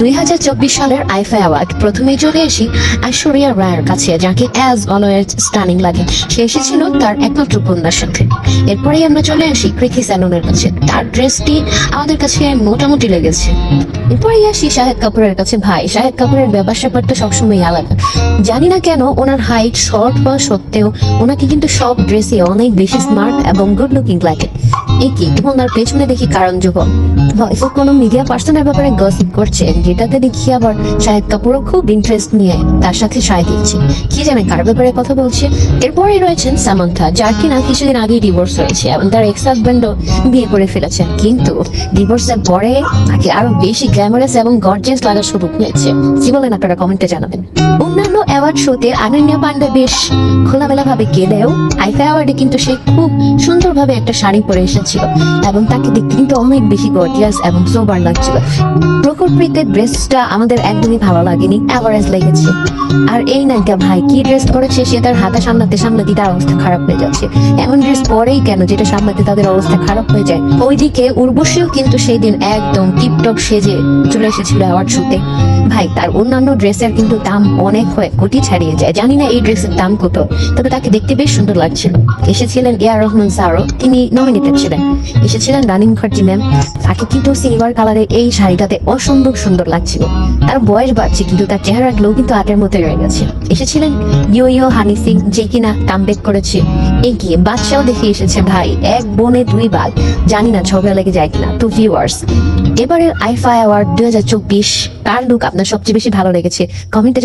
দুই হাজার চব্বিশ সালের আইফা অ্যাওয়ার্ড প্রথমে চলে আসি ঐশ্বরিয়া রায়ের কাছে, যাকে অ্যাজ অলওয়েজ স্টানিং লাগে। সে এসেছিল তার একমাত্র কন্যার সাথে। এরপরেই আমরা চলে আসি কৃতি স্যালনের কাছে। তার ড্রেসটি আমাদের কাছে মোটামুটি লেগেছে। এরপরেই আসি শাহেদ কাপুরের কাছে। ভাই, শাহেদ কাপুরের ব্যাপার স্যাপারটা সবসময় আলাদা। জানি না কেন ওনার হাইট শর্ট হওয়া সত্ত্বেও ওনাকে কিন্তু সব ড্রেসে অনেক বেশি স্মার্ট এবং গুড লুকিং লাগে। কি? ওনার পেছনে দেখি কারণ হয়তো কোনো মিডিয়া পার্সনের ব্যাপারে গসিপ করছে। যেটাতে দেখি আবার কাপুরও খুব ইন্টারেস্ট নিয়ে তার সাথে সায় দিচ্ছে। কি জানে কার ব্যাপারে কথা বলছে? এরপরে রয়েছেন সামান্থা, যার কিনা কিছুদিন আগে ডিভোর্স হয়েছে এবং তার এক্স হাজব্যান্ডও বিয়ে করে ফেলেছেন। কিন্তু ডিভোর্সের পরে তাকে আরও বেশি গ্ল্যামারাস এবং গর্জিয়াস লাগা শুরু হয়েছে। কি বলেন আপনারা? কমেন্টে জানাবেন। অন্যান্য অ্যাওয়ার্ড শোতে আনন্যা পান্ডে বেশ খোলামেলা ভাবে গেলেও আইফা অ্যাওয়ার্ডে কিন্তু সে খুব সুন্দরভাবে একটা শাড়ি পরে এসেছিল এবং তাকে দেখতে কিন্তু অনেক বেশি গর্জিয়াস এবং সোবার লাগছিল। প্রকৃতিতে ড্রেসটা আমাদের একদমই ভালো লাগেনি অ্যাভারেজ লেগেছে। আর এই নায়িকা ভাই কি ড্রেস পরেছে সে তার হাতে সামলাতে সামলাতে তার অবস্থা খারাপ হয়ে যাচ্ছে। এমন ড্রেস পরেই কেন যেটা সামলাতে তাদের অবস্থা খারাপ হয়ে যায়? ওইদিকে উর্বশীও কিন্তু সেই দিন একদম টিপটপ সেজে চলে এসেছিল অ্যাওয়ার্ড শুতে ভাই, তার অন্যান্য ড্রেসের কিন্তু দাম অনেক হয় কোটি ছাড়িয়ে যায়। জানি না এই ড্রেসের দাম কত, তবে তাকে দেখতে বেশ সুন্দর লাগছিল। এসেছিলেন এ আর রহমান স্যারও, তিনি নমিনেটেড ছিলেন। এসেছিলেন রানী মুখার্জি ম্যাম। তাকে কিন্তু সিলভার কালারের এই শাড়িটাতে অসম্ভব সুন্দর লাগছিল। তার বয়স বাড়ছে, কিন্তু তার চেহারা গ্লো কিন্তু আগের মতো রয়ে গেছে। এসেছিলেন ইয়ো ইয়ো হানি সিং, যে কিনা কামব্যাক করেছে। কি বাচ্চাও দেখে এসেছে, ভাই, এক বনে দুই বাঘ জানি না ঝগড়া লেগে যায় কিনা টু ভিউয়ার্স এবারের আইফা অ্যাওয়ার্ড দুই হাজার চব্বিশ, কার লুক আপনার সবচেয়ে বেশি ভালো লেগেছে? কমেন্টে